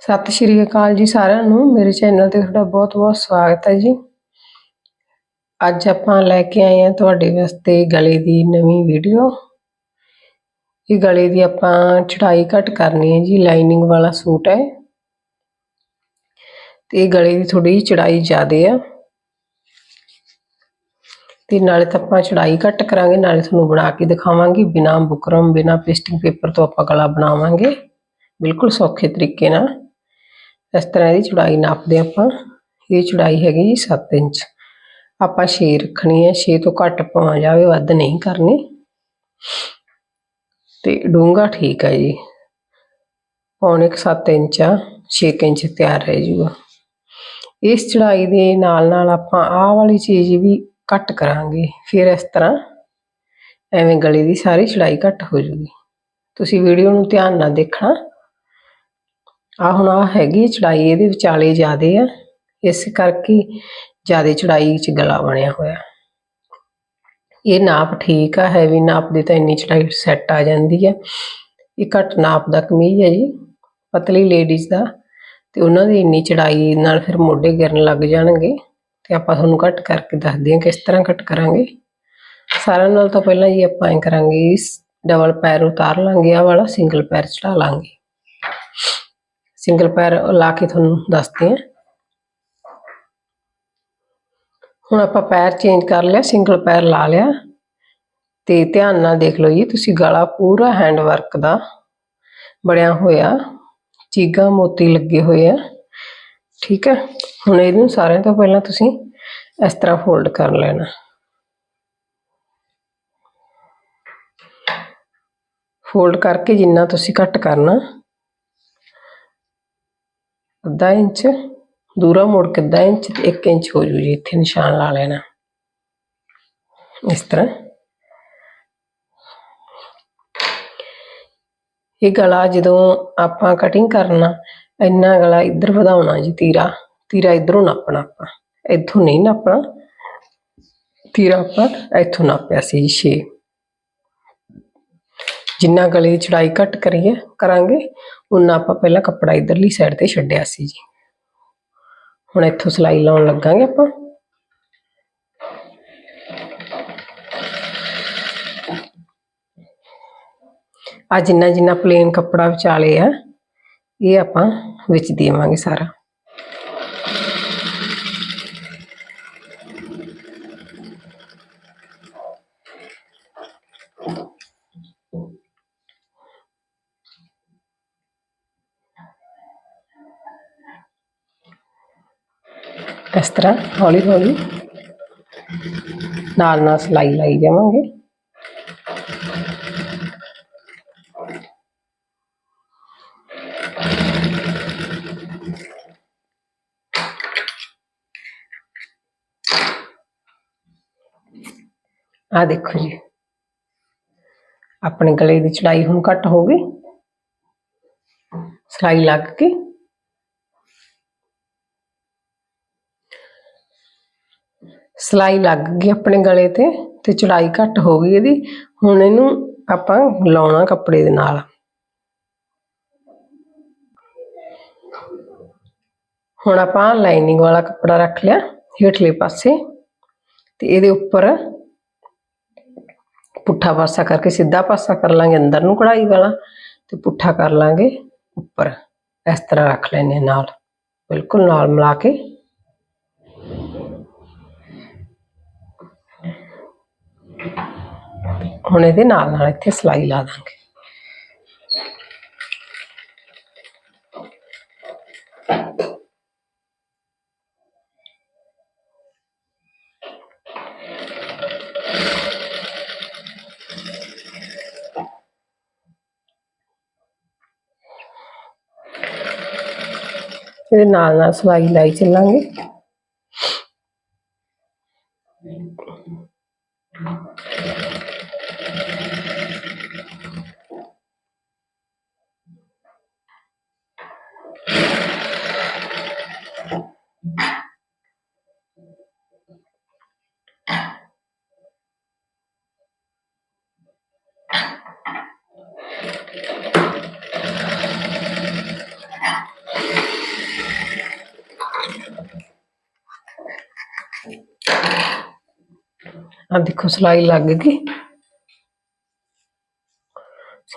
ਸਤਿ ਸ਼੍ਰੀ ਅਕਾਲ ਜੀ ਸਾਰਿਆਂ ਨੂੰ। ਮੇਰੇ ਚੈਨਲ ਤੇ ਤੁਹਾਡਾ ਬਹੁਤ-ਬਹੁਤ ਸਵਾਗਤ ਹੈ ਜੀ। ਅੱਜ ਆਪਾਂ ਲੈ ਕੇ ਆਏ ਹਾਂ ਤੁਹਾਡੇ ਵਾਸਤੇ ਗਲੇ ਦੀ ਨਵੀਂ ਵੀਡੀਓ। ਇਹ ਗਲੇ ਦੀ ਆਪਾਂ ਚੜਾਈ ਘਟ ਕਰਨੀ ਹੈ ਜੀ, ਲਾਈਨਿੰਗ ਵਾਲਾ ਸੂਟ ਹੈ। ਤੇ ਇਹ ਗਲੇ ਦੀ ਥੋੜੀ ਚੜਾਈ ਜ਼ਿਆਦੇ ਆ। ਤੇ ਨਾਲੇ ਤਾਂ ਆਪਾਂ ਚੜਾਈ ਘਟ ਕਰਾਂਗੇ, ਨਾਲੇ ਤੁਹਾਨੂੰ ਬਣਾ ਕੇ ਦਿਖਾਵਾਂਗੇ। ਬਿਨਾ ਬੁਕਰਮ, ਬਿਨਾ ਪੇਸਟਿੰਗ ਪੇਪਰ ਤੋਂ ਆਪਾਂ ਗਲਾ ਬਣਾਵਾਂਗੇ। ਬਿਲਕੁਲ ਸੌਖੇ ਤਰੀਕੇ ਨਾਲ। ਇਸ ਤਰ੍ਹਾਂ ਇਹਦੀ ਚੌੜਾਈ ਨਾਪਦੇ ਆਪਾਂ। ਇਹ ਚੌੜਾਈ ਹੈਗੀ ਜੀ 7 ਇੰਚ। ਆਪਾਂ 6 ਰੱਖਣੀ ਹੈ। 6 ਤੋਂ ਘੱਟ ਪਾਉਣਾ ਜਾਵੇ, ਵੱਧ ਨਹੀਂ ਕਰਨੀ। ਤੇ ਡੂੰਗਾ ਠੀਕ ਹੈ ਜੀ। ਪੌਣੇ 7 ਇੰਚ ਆ। 6 ਇੰਚ ਤਿਆਰ ਰਹਿ ਜੂਗਾ। ਇਸ ਚੜਾਈ ਦੇ ਨਾਲ ਨਾਲ ਆਪਾਂ ਆਹ ਵਾਲੀ ਚੀਜ਼ ਵੀ ਕੱਟ ਕਰਾਂਗੇ। ਫਿਰ ਇਸ ਤਰ੍ਹਾਂ ਐਵੇਂ ਗਲੇ ਦੀ ਸਾਰੀ ਚੜਾਈ ਘੱਟ ਹੋ ਜੂਗੀ। ਤੁਸੀਂ ਵੀਡੀਓ ਨੂੰ ਧਿਆਨ ਨਾਲ ਦੇਖਣਾ। ਆ ਹੁਣ ਆ ਹੈਗੀ ਚੜਾਈ, ਇਹਦੇ ਵਿਚਾਲੇ ਜ਼ਿਆਦੇ ਆ। ਇਸ ਕਰਕੇ ਜ਼ਿਆਦੇ ਚੜਾਈ ਚ ਗਲਾ ਬਣਿਆ ਹੋਇਆ। ਇਹ ਨਾਪ ਠੀਕ ਆ ਹੈਵੀ ਨਾਪ ਦੀ ਤਾਂ ਇੰਨੀ ਚੜਾਈ ਸੈੱਟ ਆ ਜਾਂਦੀ ਹੈ ਇਹ ਘੱਟ ਨਾਪ ਦਾ ਕਮੀਜ਼ ਹੈ ਜੀ, ਪਤਲੀ ਲੇਡੀਜ਼ ਦਾ। ਤੇ ਉਹਨਾਂ ਦੀ ਇੰਨੀ ਚੜਾਈ ਨਾਲ ਫਿਰ ਮੋਢੇ ਗਿਰਨ ਲੱਗ ਜਾਣਗੇ। ਤੇ ਆਪਾਂ ਤੁਹਾਨੂੰ ਕੱਟ ਕਰਕੇ ਦੱਸਦੇ ਹਾਂ ਕਿਸ ਤਰ੍ਹਾਂ ਕੱਟ ਕਰਾਂਗੇ। ਸਾਰਿਆਂ ਨਾਲ ਤਾਂ ਪਹਿਲਾਂ ਜੀ ਆਪਾਂ ਐ ਕਰਾਂਗੇ ਡਬਲ ਪੈਰ ਉਤਾਰ ਲਾਂਗੇ ਆ ਵਾਲਾ ਸਿੰਗਲ ਪੈਰ ਚੜਾ ਲਾਂਗੇ। ਸਿੰਗਲ ਪੈਰ ਲਾ ਕੇ ਤੁਹਾਨੂੰ ਦੱਸਦੇ ਹਾਂ। ਹੁਣ ਆਪਾਂ ਪੈਰ ਚੇਂਜ ਕਰ ਲਿਆ ਸਿੰਗਲ ਪੈਰ ਲਾ ਲਿਆ। ਤੇ ਧਿਆਨ ਨਾਲ ਦੇਖ ਲਓ ਜੀ, ਤੁਸੀਂ ਗਲਾ ਪੂਰਾ ਹੈਂਡ ਵਰਕ ਦਾ ਬਣਿਆ ਹੋਇਆ। ਚੀਗਾ ਮੋਤੀ ਲੱਗੇ ਹੋਏ ਆ। ਠੀਕ ਹੈ, ਹੁਣ ਇਹਨੂੰ ਸਾਰਿਆਂ ਤੋਂ ਪਹਿਲਾਂ ਤੁਸੀਂ ਇਸ ਤਰ੍ਹਾਂ ਫੋਲਡ ਕਰ ਲੈਣਾ। ਫੋਲਡ ਕਰਕੇ ਜਿੰਨਾ ਤੁਸੀਂ ਕੱਟ ਕਰਨਾ ਅੱਧਾ ਇੰਚ, ਦੂਰਾ ਮੋੜ ਕੇ ਅੱਧਾ ਇੰਚ ਤੇ 1 ਇੰਚ ਹੋ ਜੂ ਜੀ, ਇੱਥੇ ਨਿਸ਼ਾਨ ਲਾ ਲੈਣਾ। ਇਸ ਤਰ੍ਹਾਂ। ਇਹ ਗਲਾ ਜਦੋਂ ਆਪਾਂ ਕਟਿੰਗ ਕਰਨਾ, ਇੰਨਾ ਗਲਾ ਇੱਧਰ ਵਧਾਉਣਾ ਜੀ ਤੀਰਾ। ਤੀਰਾ ਇਧਰੋਂ ਨਾਪਣਾ ਆਪਾਂ। ਇੱਥੋਂ ਨਹੀਂ ਨਾਪਣਾ। ਤੀਰਾ ਆਪਾਂ ਇੱਥੋਂ ਨਾਪਿਆ ਸੀ 6 ਜਿੰਨਾ ਗਲੇ ਦੀ ਚੜਾਈ ਘੱਟ ਕਰੀਏ ਕਰਾਂਗੇ ਉਹਨਾਂ ਆਪਾਂ ਪਹਿਲਾਂ ਕੱਪੜਾ ਇਧਰਲੀ ਸਾਈਡ ਤੇ ਛੱਡਿਆ ਸੀ ਜੀ ਹੁਣ ਇੱਥੋਂ ਸਲਾਈ ਲਾਉਣ ਲੱਗਾਂਗੇ ਆਪਾਂ ਆ ਜਿੰਨਾ ਜਿੰਨਾ ਪਲੇਨ ਕੱਪੜਾ ਵਿਚਾਲੇ ਆ, ਇਹ ਆਪਾਂ ਵਿੱਚ ਦੇਵਾਂਗੇ ਸਾਰਾ। ਇਸ ਤਰ੍ਹਾਂ ਹੌਲੀ ਹੌਲੀ ਨਾਲ ਨਾਲ ਸਲਾਈ ਲਾਈ ਜਾਵਾਂਗੇ ਆ ਦੇਖੋ ਜੀ ਆਪਣੇ ਗਲੇ ਦੀ ਚੜਾਈ ਹੁਣ ਘੱਟ ਹੋ ਗਈ ਸਲਾਈ ਲੱਗ ਕੇ ਸਲਾਈ ਲੱਗ ਗਈ ਆਪਣੇ ਗਲੇ ਤੇ ਤੇ ਚੜਾਈ ਘੱਟ ਹੋ ਗਈ ਇਹਦੀ। ਹੁਣ ਇਹਨੂੰ ਆਪਾਂ ਲਾਉਣਾ ਕੱਪੜੇ ਦੇ ਨਾਲ। ਹੁਣ ਆਪਾਂ ਲਾਈਨਿੰਗ ਵਾਲਾ ਕੱਪੜਾ ਰੱਖ ਲਿਆ ਹੇਠਲੇ ਪਾਸੇ ਤੇ ਇਹਦੇ ਉੱਪਰ ਪੁੱਠਾ ਪਾਸਾ ਕਰਕੇ ਸਿੱਧਾ ਪਾਸਾ ਕਰ ਲਾਂਗੇ ਅੰਦਰ ਨੂੰ ਕਢਾਈ ਵਾਲਾ ਤੇ ਪੁੱਠਾ ਕਰ ਲਾਂਗੇ ਉੱਪਰ। ਇਸ ਤਰ੍ਹਾਂ ਰੱਖ ਲੈਨੇ ਨਾਲ। ਬਿਲਕੁਲ ਨਾਲ ਮਿਲਾ ਕੇ ਹੁਣ ਇਹਦੇ ਨਾਲ ਨਾਲ ਇੱਥੇ ਸਲਾਈ ਲਾ ਦਾਂਗੇ। ਇਹਦੇ ਨਾਲ ਨਾਲ ਸਲਾਈ ਲਾਈ ਚੱਲਾਂਗੇ। ਆ ਦੇਖੋ, ਸਲਾਈ ਲੱਗ ਗਈ।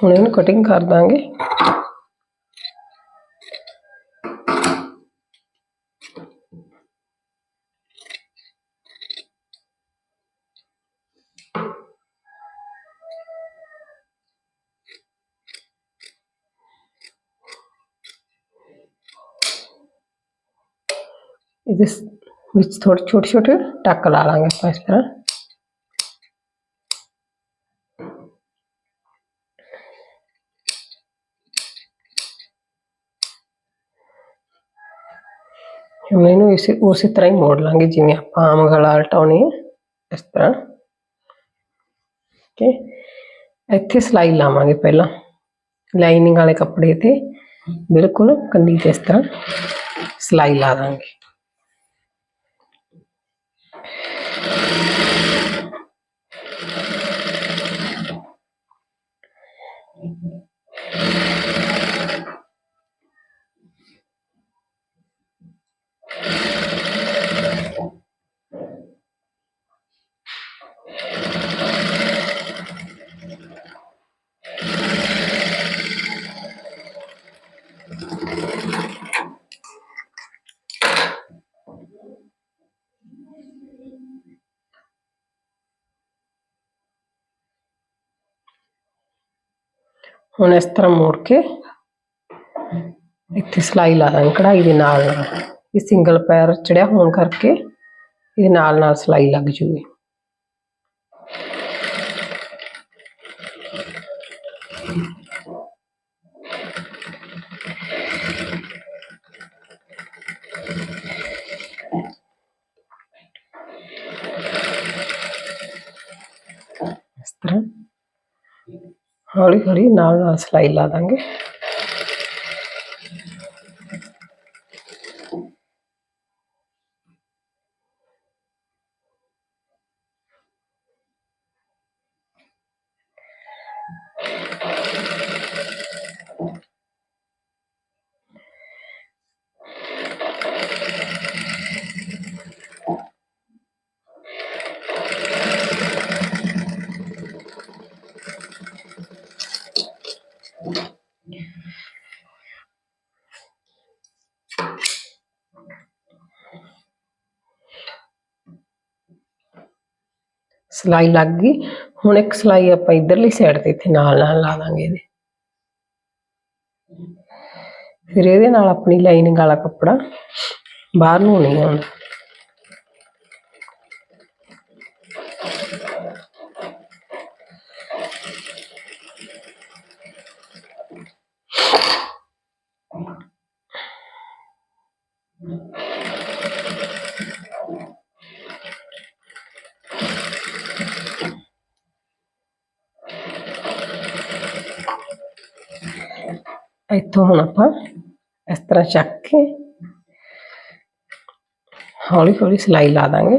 ਹੁਣ ਇਹਨੂੰ ਕਟਿੰਗ ਕਰ ਦਾਂਗੇ। ਇਹਦੇ ਸ- ਵਿੱਚ ਥੋੜੇ ਛੋਟੇ ਛੋਟੇ ਟੱਕ ਲਾ ਲਾਂਗੇ ਹੁਣ ਇਹਨੂੰ ਇਸੇ, ਉਸੇ ਤਰ੍ਹਾਂ ਹੀ ਮੋੜ ਲਾਂਗੇ, ਜਿਵੇਂ ਆਪਾਂ ਆਮ ਗਲਾ ਲਟਾਉਣੀ ਹੈ ਇਸ ਤਰ੍ਹਾਂ। ਓਕੇ ਇੱਥੇ ਸਲਾਈ ਲਾਵਾਂਗੇ ਪਹਿਲਾਂ, ਲਾਈਨਿੰਗ ਵਾਲੇ ਕੱਪੜੇ ਤੇ। ਬਿਲਕੁਲ ਕੰਨੀ ਤੇ ਇਸ ਤਰ੍ਹਾਂ ਸਲਾਈ ਲਾ ਦਾਂਗੇ। ਹੁਣ ਇਸ ਤਰ੍ਹਾਂ ਮੋੜ ਕੇ ਇੱਥੇ ਸਲਾਈ ਲਾ ਦਾਂਗੇ, ਕਢਾਈ ਦੇ ਨਾਲ ਨਾਲ। ਇਹ ਸਿੰਗਲ ਪੈਰ ਚੜਿਆ ਹੋਣ ਕਰਕੇ ਇਹਦੇ ਨਾਲ ਨਾਲ ਸਲਾਈ ਲੱਗ ਜੂਗੀ ਇਸ ਤਰ੍ਹਾਂ ਹੌਲੀ ਹੌਲੀ ਨਾਲ ਨਾਲ ਸਲਾਈ ਲਾ ਦਾਂਗੇ। ਸਲਾਈ ਲੱਗ ਗਈ। ਹੁਣ ਇੱਕ ਸਲਾਈ ਆਪਾਂ ਇਧਰਲੀ ਸਾਈਡ ਤੇ ਇੱਥੇ ਨਾਲ ਨਾਲ ਲਾ ਦਾਂਗੇ ਇਹਦੇ। ਫਿਰ ਇਹਦੇ ਨਾਲ ਆਪਣੀ ਲਾਈਨਿੰਗ ਵਾਲਾ ਕੱਪੜਾ ਬਾਹਰ ਨੂੰ ਨਹੀਂ ਆਉਂਦਾ ਇੱਥੋਂ ਹੁਣ ਆਪਾਂ ਇਸ ਤਰ੍ਹਾਂ ਚੱਕ ਕੇ ਹੌਲੀ ਹੌਲੀ ਸਿਲਾਈ ਲਾ ਦਾਂਗੇ।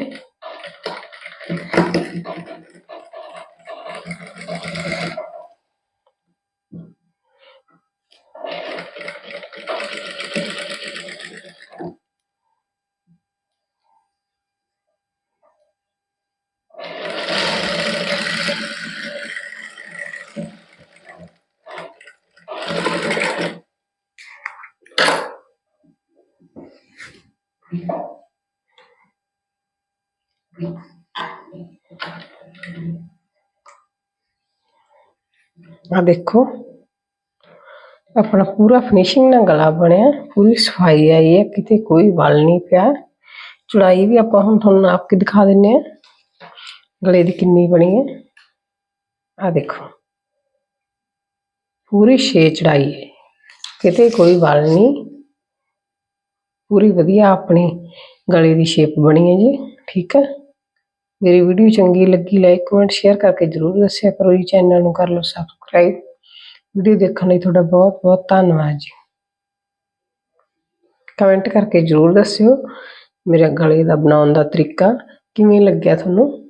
ਆ ਦੇਖੋ ਆਪਣਾ ਪੂਰਾ ਫਿਨਿਸ਼ਿੰਗ ਨਾਲ ਗਲਾ ਬਣਿਆ ਪੂਰੀ ਸਫ਼ਾਈ ਆਈ ਹੈ ਕਿਤੇ ਕੋਈ ਵਲ ਨਹੀਂ ਪਿਆ ਚੁੜਾਈ ਵੀ ਆਪਾਂ ਹੁਣ ਤੁਹਾਨੂੰ ਨਾਪ ਕੇ ਦਿਖਾ ਦਿੰਨੇ ਆ ਗਲੇ ਦੀ ਕਿੰਨੀ ਬਣੀ ਹੈ ਆ ਦੇਖੋ ਪੂਰੀ ਛੇ ਚੜਾਈ ਹੈ ਕਿਤੇ ਕੋਈ ਵਲ ਨਹੀਂ ਪੂਰੀ ਵਧੀਆ ਆਪਣੀ ਗਲੇ ਦੀ ਸ਼ੇਪ ਬਣੀ ਹੈ ਜੀ, ਠੀਕ ਹੈ? ਮੇਰੀ ਵੀਡੀਓ ਚੰਗੀ ਲੱਗੀ ਲਾਈਕ ਕਮੈਂਟ ਸ਼ੇਅਰ ਕਰਕੇ ਜਰੂਰ ਦੱਸਿਆ ਕਰੋ ਜੀ ਚੈਨਲ ਨੂੰ ਕਰ ਲਓ ਸਬਸਕ੍ਰਾਈਬ ਵੀਡੀਓ ਦੇਖਣ ਲਈ ਤੁਹਾਡਾ ਬਹੁਤ ਬਹੁਤ ਧੰਨਵਾਦ ਜੀ। ਕਮੈਂਟ ਕਰਕੇ ਜਰੂਰ ਦੱਸਿਓ ਮੇਰਾ ਗਲੇ ਦਾ ਬਣਾਉਣ ਦਾ ਤਰੀਕਾ ਕਿਵੇਂ ਲੱਗਿਆ ਤੁਹਾਨੂੰ?